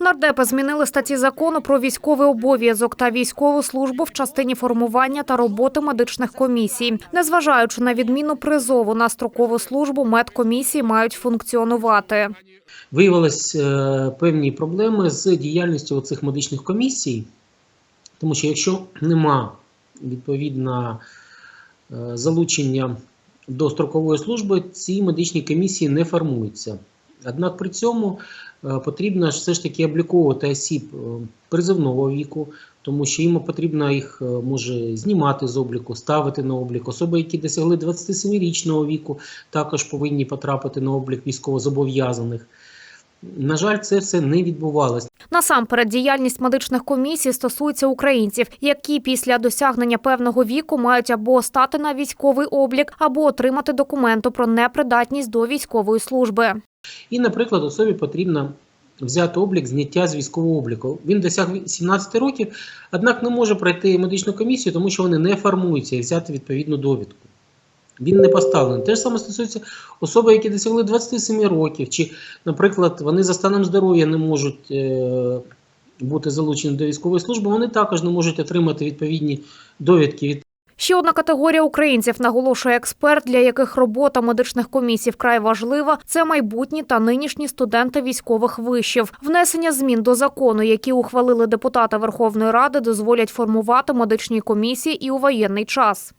Нардепи змінили статті закону про військовий обов'язок та військову службу в частині формування та роботи медичних комісій. Незважаючи на відміну призову на строкову службу, медкомісії мають функціонувати. Виявилось е, певні проблеми з діяльністю цих медичних комісій, тому що якщо нема відповідно е, залучення до строкової служби, ці медичні комісії не формуються. Однак при цьому е, потрібно все ж таки обліковувати осіб е, призовного віку, тому що їм потрібно їх е, може знімати з обліку, ставити на облік. Особи, які досягли 27-річного віку, також повинні потрапити на облік військовозобов'язаних. На жаль, це все не відбувалося. Насамперед, діяльність медичних комісій стосується українців, які після досягнення певного віку мають або стати на військовий облік, або отримати документи про непридатність до військової служби. І, наприклад, особі потрібно взяти облік зняття з військового обліку. Він досяг 17 років, однак не може пройти медичну комісію, тому що вони не формуються і взяти відповідну довідку. Він не поставлений. Те ж саме стосується особи, які досягли 27 років, чи, наприклад, вони за станом здоров'я не можуть е, бути залучені до військової служби, вони також не можуть отримати відповідні довідки від Ще одна категорія українців, наголошує експерт, для яких робота медичних комісій вкрай важлива. Це майбутні та нинішні студенти військових вишів. Внесення змін до закону, які ухвалили депутати Верховної Ради, дозволять формувати медичні комісії і у воєнний час.